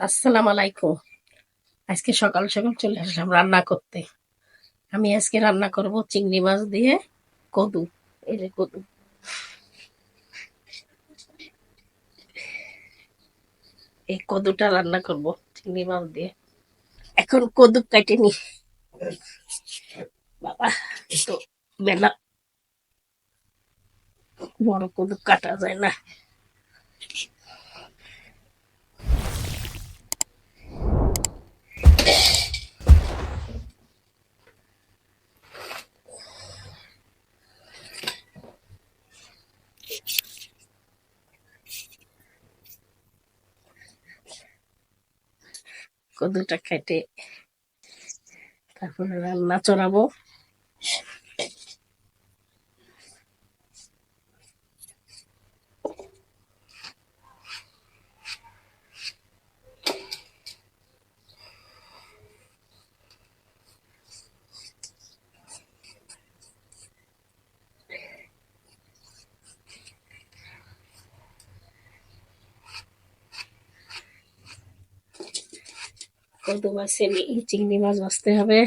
আসসালামু আলাইকুম। আজকে সকাল সকাল চলে আসলাম রান্না করতে। আমি আজকে রান্না করব চিংড়ি মাছ দিয়ে কদু, এই যে কদু। এই কদুটা রান্না করব, চিংড়ি মাছ দিয়ে। এখন কদু কেটে নি। বাবা, তো বেলা। বড় কদু কাটা যায় না। কদুটা কেটে তারপরে রান্না চড়াবো। কদু নিয়ে চিংড়ি মাছ ভাজতে হবে।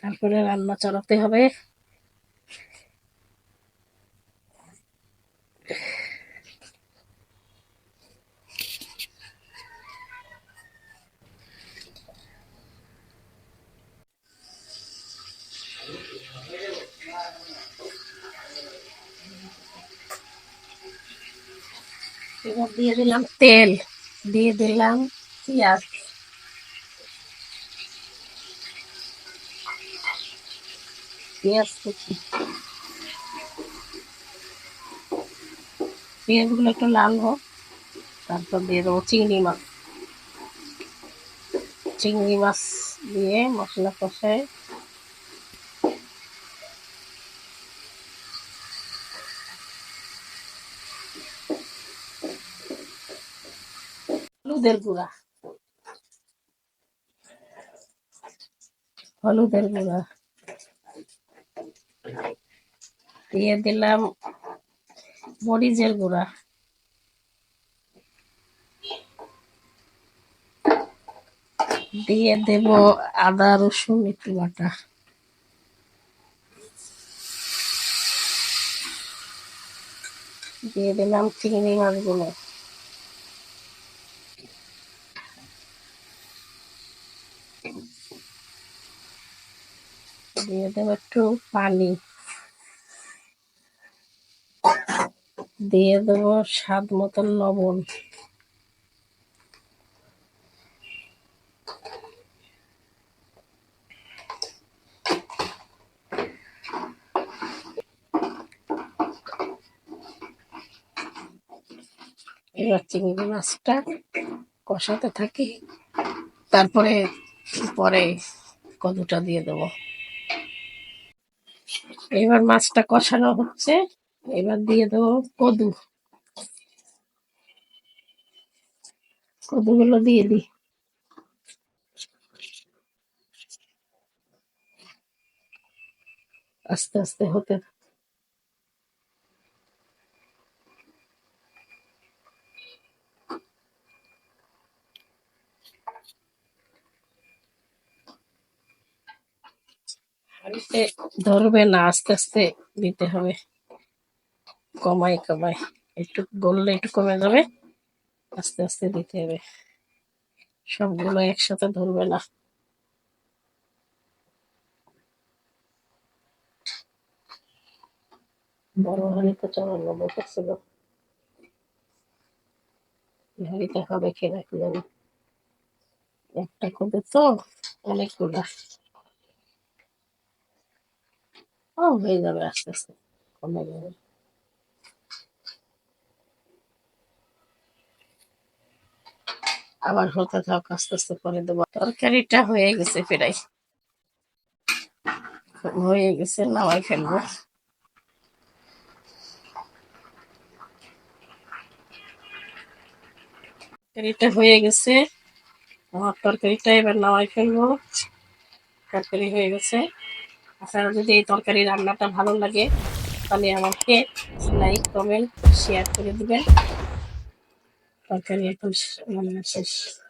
তারপরে রান্না চড়াতে হবে। এবার দিয়ে দিলাম তেল। দিয়ে দিলাম পেঁয়াজ। পেঁয়াজ কুচি। পেঁয়াজগুলো একটু লাল হোক, তারপর দিয়ে দেবো চিংড়ি মাছ। চিংড়ি মাছ দিয়ে মশলা কষায় হলুদের গুঁড়া। হলুদের গুঁড়া। দিয়ে দিলাম মরিচের গুঁড়া। দিয়ে দেব আদা, রসুন, একটু বাটা। দিয়ে দিলাম চিংড়ি মাছগুলো। দিয়ে দেবো একটু পানি। দিয়ে দেবো স্বাদ মতন লবণ। এবার চিংড়ি মাছটা কষাতে থাকি। তারপরে, পরে কদুটা দিয়ে দেবো। এবার মাছটা কষানো হচ্ছে। এবার দিয়ে দেবো কদু। কদুগুলো দিয়ে দিই। আস্তে আস্তে হতে ধরবে না, আস্তে আস্তে দিতে হবে। কমাই কমাই। একটু গললে একটু কমে যাবে, আস্তে আস্তে দিতে হবে। সবগুলো একসাথে ধরবে না। বড় হাঁড়িতে হবে খেয়ে কি জানি। একটা করে তো অনেকগুলা। ও, হয়ে যাবে আস্তে আস্তে। কমে যাবে। আবার হতে থাক, আস্তে আস্তে করে দেবো। তরকারিটা হয়ে গেছে প্রায়। হয়ে গেছে, নামাই ফেলব। তরকারিটা হয়ে গেছে। আমার তরকারিটা এবার নামাই ফেলব। তরকারি হয়ে গেছে। আপনারা যদি এই তরকারি রান্নাটা ভালো লাগে, তাহলে আমাকে লাইক কমেন্ট শেয়ার করে দিবেন। Pakai Patriotas Manassas